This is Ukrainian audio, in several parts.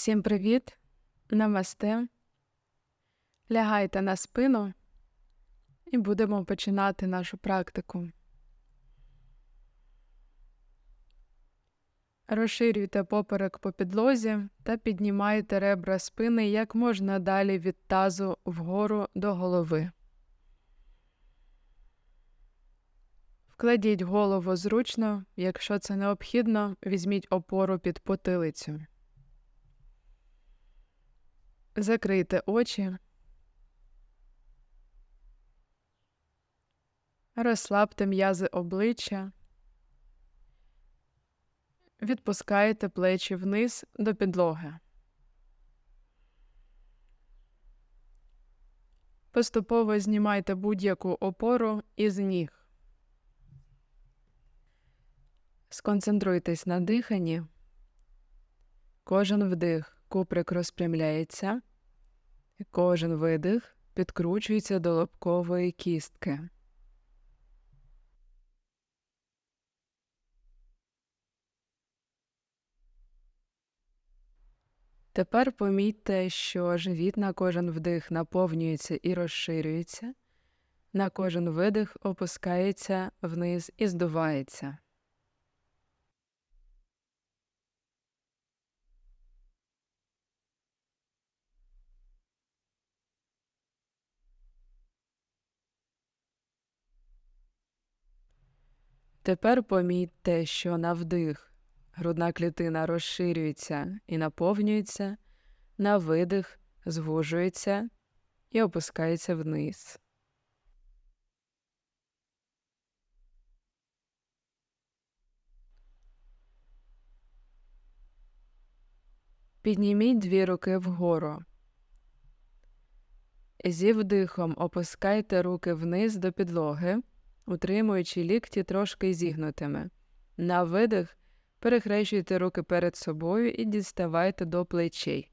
Всім привіт! Намасте. Лягайте на спину і будемо починати нашу практику. Розширюйте поперек по підлозі та піднімайте ребра спини як можна далі від тазу вгору до голови. Вкладіть голову зручно, якщо це необхідно, візьміть опору під потилицю. Закрийте очі. Розслабте м'язи обличчя. Відпускайте плечі вниз до підлоги. Поступово знімайте будь-яку опору із ніг. Сконцентруйтесь на диханні. Кожен вдих куприк розпрямляється, кожен видих підкручується до лобкової кістки. Тепер помітьте, що живіт на кожен вдих наповнюється і розширюється, на кожен видих опускається вниз і здувається. Тепер помітьте, що на вдих грудна клітина розширюється і наповнюється, на видих звужується і опускається вниз. Підніміть дві руки вгору. Зі вдихом опускайте руки вниз до підлоги утримуючи лікті трошки зігнутими. На видих перехрещуйте руки перед собою і діставайте до плечей.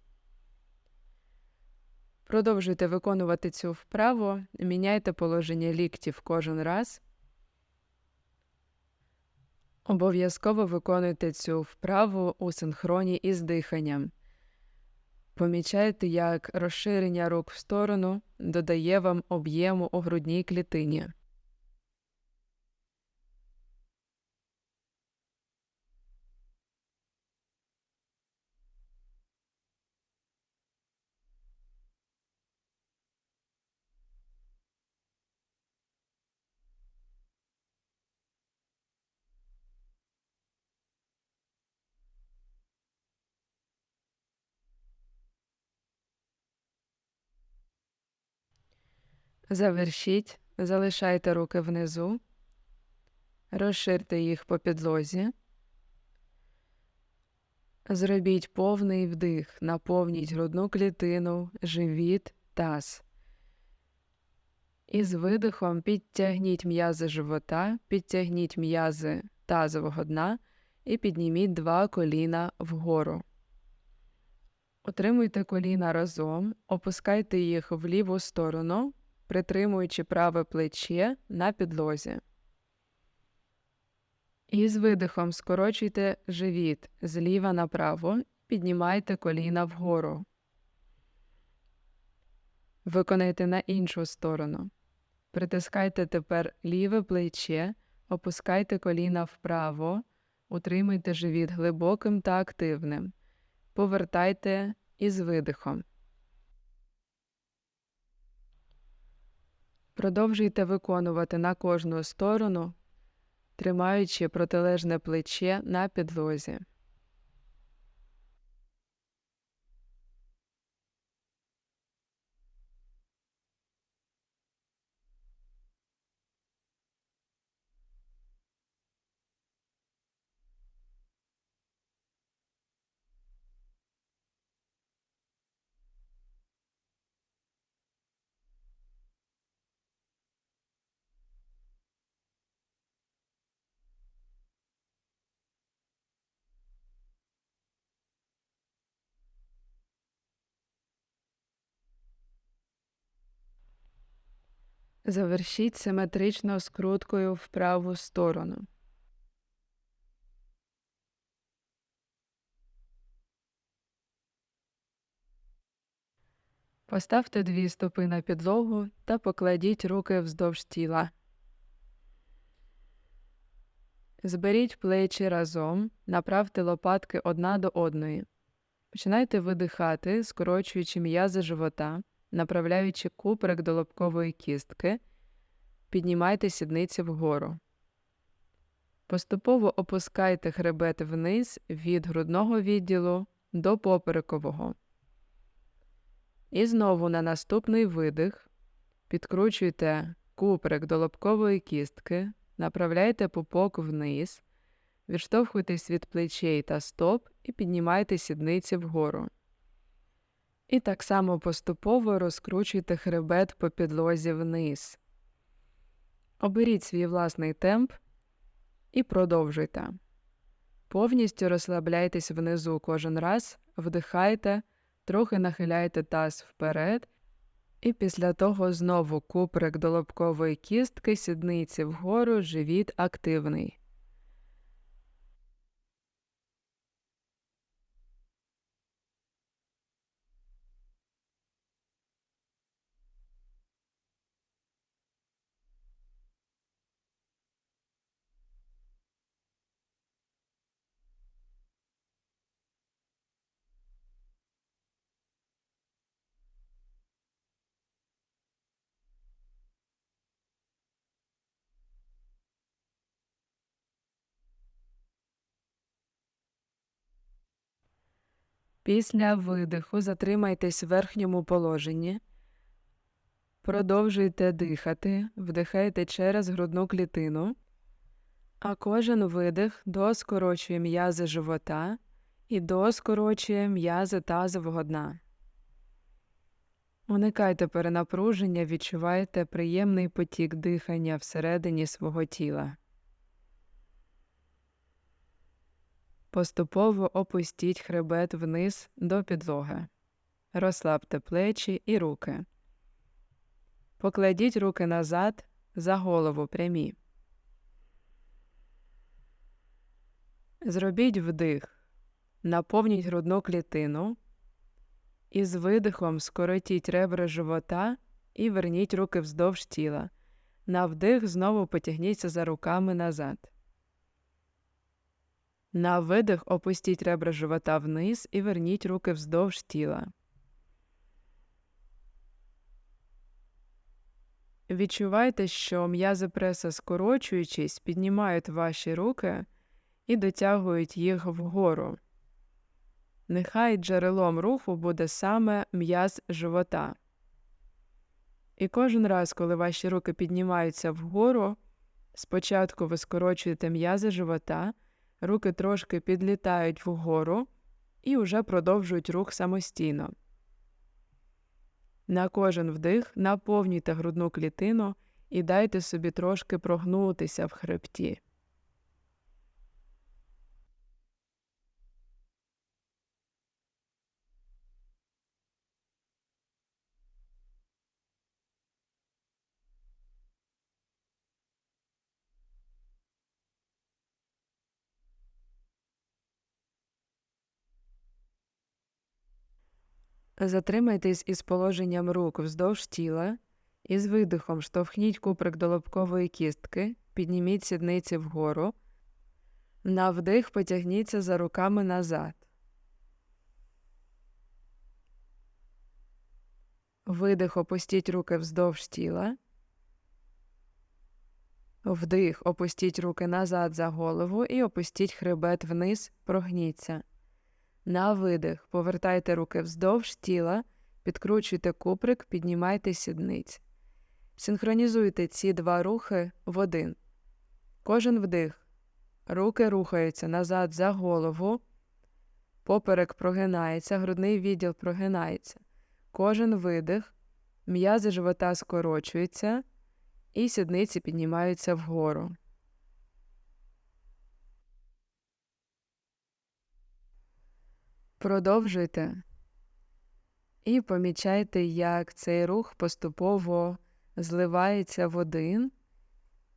Продовжуйте виконувати цю вправу, міняйте положення ліктів кожен раз. Обов'язково виконуйте цю вправу у синхроні із диханням. Помічайте, як розширення рук в сторону додає вам об'єму у грудній клітині. Завершіть, залишайте руки внизу, розширте їх по підлозі. Зробіть повний вдих, наповніть грудну клітину, живіт, таз. І з видихом підтягніть м'язи живота, підтягніть м'язи тазового дна і підніміть два коліна вгору. Отримуйте коліна разом, опускайте їх в ліву сторону, притримуючи праве плече на підлозі. І з видихом скорочуйте живіт зліва направо, піднімайте коліна вгору. Виконайте на іншу сторону. Притискайте тепер ліве плече, опускайте коліна вправо, утримуйте живіт глибоким та активним. Повертайте із видихом. Продовжуйте виконувати на кожну сторону, тримаючи протилежне плече на підлозі. Завершіть симетрично скруткою в праву сторону. Поставте дві стопи на підлогу та покладіть руки вздовж тіла. Зберіть плечі разом, направте лопатки одна до одної. Починайте видихати, скорочуючи м'язи живота, направляючи куприк до лобкової кістки, піднімайте сідниці вгору. Поступово опускайте хребет вниз від грудного відділу до поперекового. І знову на наступний видих підкручуйте куприк до лобкової кістки, направляйте пупок вниз, відштовхуйтесь від плечей та стоп і піднімайте сідниці вгору. І так само поступово розкручуйте хребет по підлозі вниз. Оберіть свій власний темп і продовжуйте. Повністю розслабляйтесь внизу кожен раз, вдихайте, трохи нахиляйте таз вперед, і після того знову куприк до лобкової кістки, сідниці вгору, живіт активний. Після видиху затримайтесь в верхньому положенні. Продовжуйте дихати, вдихайте через грудну клітину, а кожен видих доскорочує м'язи живота і доскорочує м'язи тазового дна. Уникайте перенапруження, відчувайте приємний потік дихання всередині свого тіла. Поступово опустіть хребет вниз до підлоги. Розслабте плечі і руки. Покладіть руки назад за голову прямі. Зробіть вдих. Наповніть грудну клітину. І з видихом скоротіть ребра живота і верніть руки вздовж тіла. На вдих знову потягніться за руками назад. На видих опустіть ребра живота вниз і верніть руки вздовж тіла. Відчувайте, що м'язи преса, скорочуючись, піднімають ваші руки і дотягують їх вгору. Нехай джерелом руху буде саме м'яз живота. І кожен раз, коли ваші руки піднімаються вгору, спочатку ви скорочуєте м'язи живота руки трошки підлітають вгору і вже продовжують рух самостійно. На кожен вдих наповнюйте грудну клітину і дайте собі трошки прогнутися в хребті. Затримайтесь із положенням рук вздовж тіла і з видихом штовхніть куприк до лобкової кістки, підніміть сідниці вгору. На вдих потягніться за руками назад. Видих опустіть руки вздовж тіла. Вдих опустіть руки назад за голову і опустіть хребет вниз, прогніться. На видих повертайте руки вздовж тіла, підкручуйте куприк, піднімайте сідниць. Синхронізуйте ці два рухи в один. Кожен вдих. Руки рухаються назад за голову. Поперек прогинається, грудний відділ прогинається. Кожен видих, м'язи живота скорочуються, і сідниці піднімаються вгору. Продовжуйте і помічайте, як цей рух поступово зливається в один,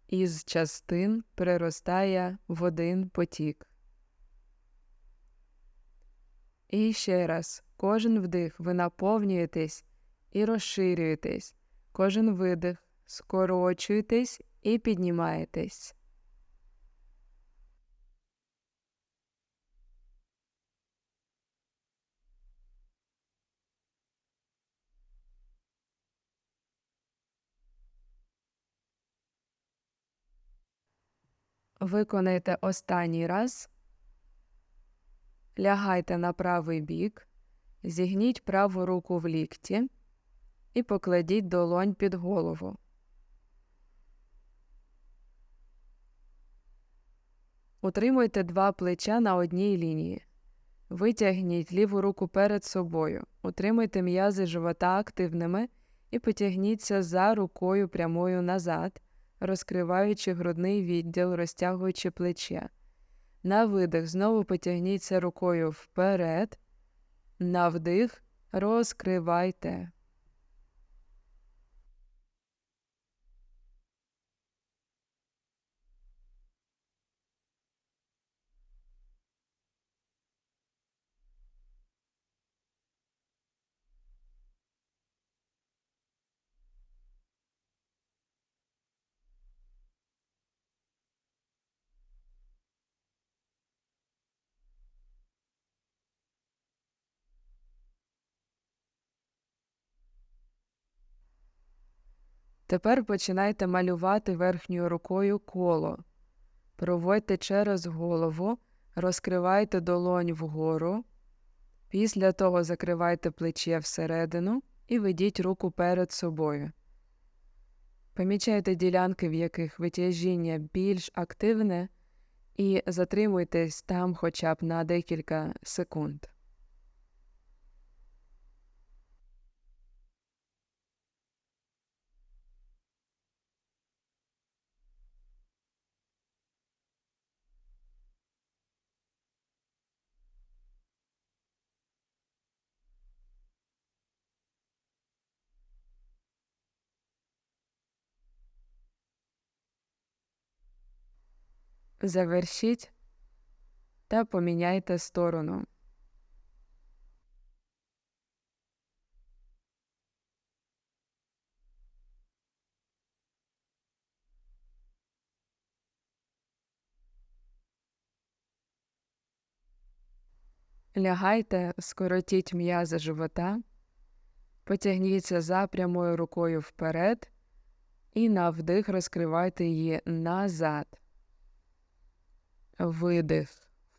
із частин переростає в один потік. І ще раз, кожен вдих ви наповнюєтесь і розширюєтесь. Кожен видих, скорочуєтесь і піднімаєтесь. Виконайте останній раз. Лягайте на правий бік, зігніть праву руку в лікті і покладіть долонь під голову. Утримуйте два плеча на одній лінії. Витягніть ліву руку перед собою. Утримуйте м'язи живота активними і потягніться за рукою прямою назад, розкриваючи грудний відділ, розтягуючи плече. На видих знову потягніться рукою вперед. На вдих розкривайте. Тепер починайте малювати верхньою рукою коло. Проводьте через голову, розкривайте долонь вгору. Після того закривайте плече всередину і ведіть руку перед собою. Помічайте ділянки, в яких витяжіння більш активне, і затримуйтесь там хоча б на декілька секунд. Завершіть та поміняйте сторону. Лягайте, скоротіть м'язи живота, потягніться за прямою рукою вперед і на вдих розкривайте її назад. Видих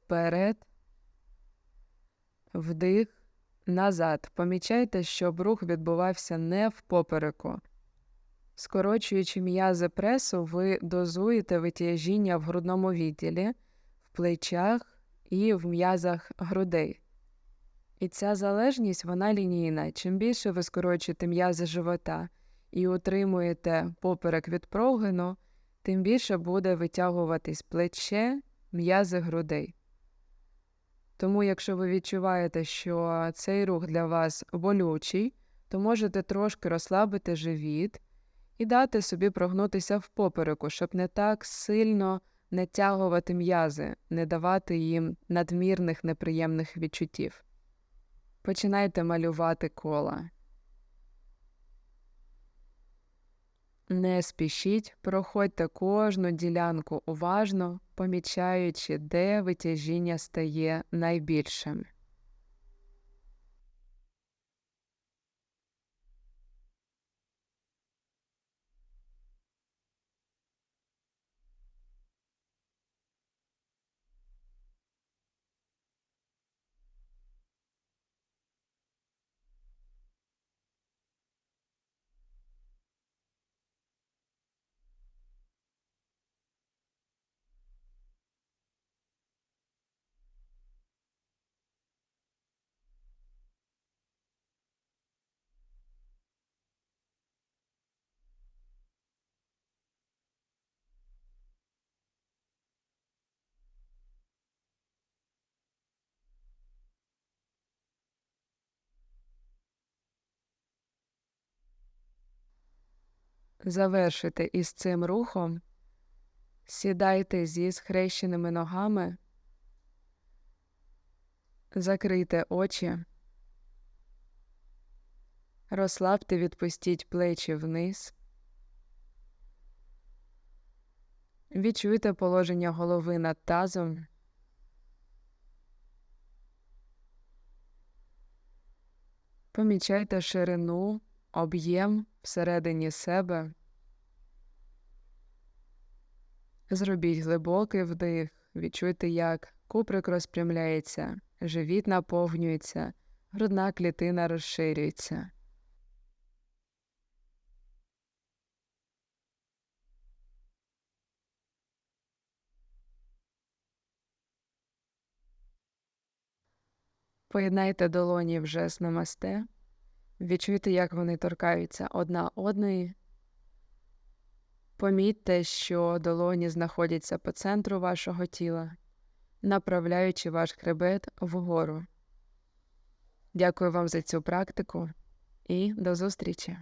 вперед, вдих назад. Помічайте, щоб рух відбувався не в попереку. Скорочуючи м'язи пресу, ви дозуєте витяжіння в грудному відділі, в плечах і в м'язах грудей. І ця залежність вона лінійна. Чим більше ви скорочуєте м'язи живота і утримуєте поперек від прогину, тим більше буде витягуватись плече м'язи грудей. Тому, якщо ви відчуваєте, що цей рух для вас болючий, то можете трошки розслабити живіт і дати собі прогнутися в попереку, щоб не так сильно натягувати м'язи, не давати їм надмірних неприємних відчуттів. Починайте малювати кола. Не спішіть, проходьте кожну ділянку уважно, помічаючи, де витяжіння стає найбільшим. Завершите із цим рухом, сідайте зі схрещеними ногами, закрийте очі, Розслабте, відпустіть плечі вниз. Відчуйте положення голови над тазом. Помічайте ширину, об'єм всередині себе. Зробіть глибокий вдих, відчуйте, як куприк розпрямляється, живіт наповнюється, грудна клітина розширюється. Поєднайте долоні в жест намасте. Відчуйте, як вони торкаються одна одної. Помітьте, що долоні знаходяться по центру вашого тіла, направляючи ваш хребет вгору. Дякую вам за цю практику і до зустрічі!